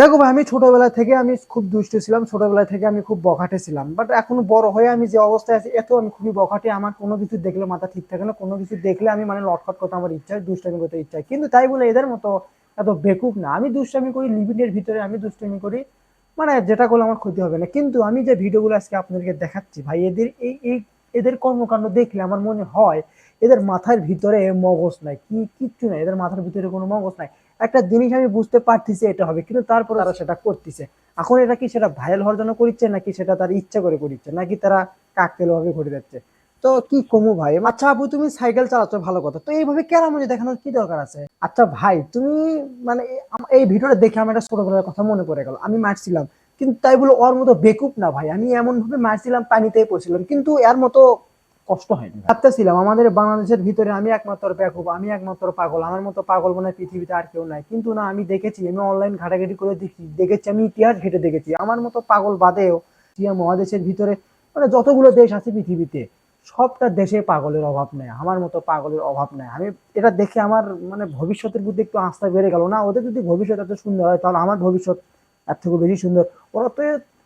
দেখো ভাই, আমি ছোটবেলা থেকে আমি খুব দুষ্ট ছিলাম, ছোটবেলা থেকে আমি খুব বখাটে ছিলাম বাট এখন বড় হয়ে আমি যে অবস্থায় আছি এত আমি খুবই বখাটে, আমার কোনো কিছু দেখলে মাথা ঠিক থাকে না, কোনো কিছু দেখলে আমি মানে লটখট করতে আমার ইচ্ছা দুষ্টামি করতে ইচ্ছা কিন্তু তাই বলে এদের মতো এত বেকুব না। আমি দুষ্টামি করি লিমিটের ভিতরে আমি দুষ্টামি করি মানে যেটা করলে আমার ক্ষতি হবে না। কিন্তু আমি যে ভিডিওগুলো আজকে আপনাদেরকে দেখাচ্ছি ভাই, এদের এই এই, এদের কর্মকাণ্ড দেখলে আমার মনে হয়, এদের মাথার ভিতরে মগজ নাই, কি, কিচ্ছু নাই, এদের মাথার ভিতরে কোনো মগজ নাই। একটা জিনিস আমি বুঝতে পারতেছি এটা হবে কিন্তু তারপর তারা সেটা করতেছে। এখন এটা কি সেটা ভাইরাল হওয়ার জন্য করছে নাকি সেটা তার ইচ্ছা করে করছে নাকি তারা কাকতেল ভাবে করে যাচ্ছে? তো কি কমু ভাই? আচ্ছা আপু তুমি সাইকেল চালাচ্ছ ভালো কথা। তো এইভাবে কেরামতি দেখানোর কি দরকার আছে? আচ্ছা ভাই তুমি মানে এই- ভিডিওটা দেখে আমার একটা ছোটবেলার কথা মনে পড়ে গেল। আমি মারছিলাম কিন্তু তাই বলে ওর মতো বেকুব না ভাই। আমি এমন ভাবে মারছিলাম পানিতেই পড়ছিলাম কিন্তু এর মতো কষ্ট হয়নি ভাবতেছিলাম আমাদের বাংলাদেশের ভিতরে আমি একমাত্র বেকুব আমি একমাত্র পাগল। আমার মতো পাগল মনে হয় পৃথিবীতে আর কেউ নাই। কিন্তু না, আমি দেখেছি, আমি অনলাইন ঘাটাঘাটি করে দেখি, দেখেছি, আমি ইতিহাস ঘেটে দেখেছি। আমার মতো পাগল বাদেও এশিয়া মহাদেশের ভিতরে মানে যতগুলো দেশ আছে পৃথিবীতে, সবটা দেশে পাগলের অভাব নেই। আমার মতো পাগলের অভাব নেই। আমি এটা দেখে আমার মানে ভবিষ্যতের প্রতি একটু আস্থা বেড়ে গেল। না, ওদের যদি ভবিষ্যৎ এত সুন্দর হয়, তাহলে আমার ভবিষ্যৎ এর থেকে বেশি সুন্দর। ওরা তো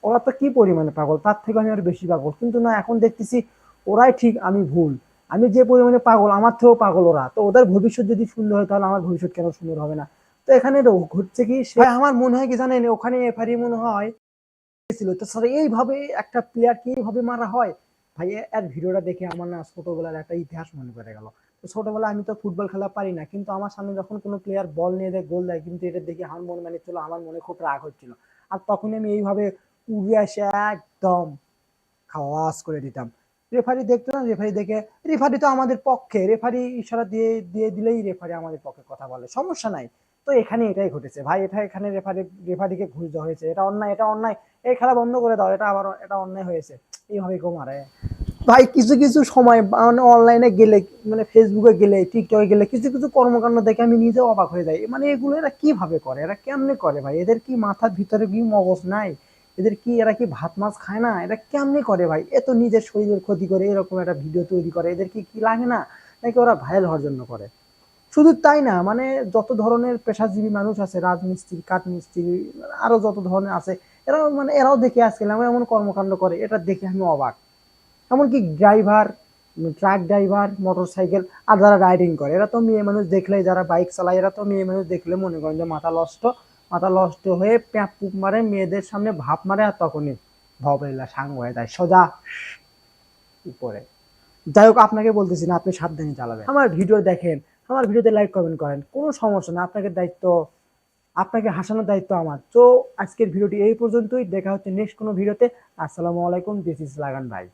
ওরা তো কি পরিমাণে পাগল? তার থেকে আমি আর বেশি পাগল। কিন্তু না, এখন দেখতেছি ওরাই ঠিক আমি ভুল। আমি যে পরিমাণে পাগল আমার থেকেও পাগল ওরা। তো ওদের ভবিষ্যৎ যদি সুন্দর হয় তাহলে আমার ভবিষ্যৎ কেন সুন্দর হবে না? তো এখানে ঘটছে কি সে- আমার মনে হয় কি জানেন ওখানে এফআরই মনে হয় ছিল। তো স্যার এইভাবে একটা প্লেয়ারকে এইভাবে মারা হয়? ভাই এর ভিডিওটা দেখে আমার না ছোটবেলার একটা ইতিহাস মনে পড়ে গেল। তো ছোটবেলায় আমি তো ফুটবল খেলা পারি না কিন্তু আমার সামনে যখন কোনো প্লেয়ার বল নিয়ে দেয় গোল দেয় কিন্তু এটা দেখে আমার মনে মানে ছিল আমার মনে খুব রাগ হচ্ছিল। আর তখনই আমি এইভাবে উড়ে এসে একদম খাওয়াস করে দিতাম। রেফারি দেখতো না রেফারি দেখে রেফারি তো আমাদের পক্ষে রেফারি ইশারা দিয়ে দিয়ে দিলেই রেফারি আমাদের পক্ষে কথা বলে, সমস্যা নাই। তো এখানে এটাই ঘটেছে, ভাই, এটা এখানে রেফারি রেফারিকে ঘুষ দেওয়া হয়েছে, এটা অন্যায় এটা অন্যায়, এই খেলা বন্ধ করে দাও, এটা আবার, এটা অন্যায় হয়েছে, এইভাবে কেউ মারে। ভাই, কিছু কিছু সময় মানে অনলাইনে গেলে মানে ফেসবুকে গেলে টিকটকে গেলে, কিছু কিছু কর্মকাণ্ড দেখে আমি নিজেও অবাক হয়ে যাই। মানে এগুলো এরা কীভাবে করে? এরা কেমনে করে ভাই? এদের কি মাথার ভিতরে কি মগজ নাই? এদের কি, এরা কি ভাত মাছ খায় না? এরা কেমনি করে ভাই? এত নিজের শরীরের ক্ষতি করে, এরকম একটা ভিডিও তৈরি করে। এদের কি কি লাগে না? নাকি ওরা ভাইরাল হওয়ার জন্য করে? শুধু তাই না মানে যত ধরনের পেশাজীবী মানুষ আছে, রাজমিস্ত্রি, কাঠমিস্ত্রি, আরও যত ধরনের আছে, এরাও মানে এরাও দেখে আজকাল এমন এমন কর্মকাণ্ড করে, এটা দেখে আমি অবাক। এমনকি driver truck driver motorcycle আর যারা রাইডিং করে, এরা তো মেয়ে মানুষ দেখলে, যারা বাইক চালায়, এরা তো মেয়ে মানুষ দেখলে মনে করেন যে মাথা নষ্ট। মাথা নষ্ট হয়ে প্যাঁপ পুপ মারে, মেয়েদের সামনে ভাপ মারে আর তখনই ভবেলা সাঙ্গ হয়ে যায়, সোজা উপরে। যাই হোক, আপনাকে বলতেছি না, আপনি সাবধানে চালাবেন। আমার ভিডিও দেখেন, আমার ভিডিওতে লাইক, কমেন্ট করেন, কোনো সমস্যা না, আপনাকে দায়িত্ব, আপনাকে হাসানোর দায়িত্ব আমার। তো আজকের ভিডিওটি এই পর্যন্তই, দেখা হচ্ছে নেক্সট কোনো ভিডিওতে। আসসালামু আলাইকুম দিস ইজ লাগান ভাই।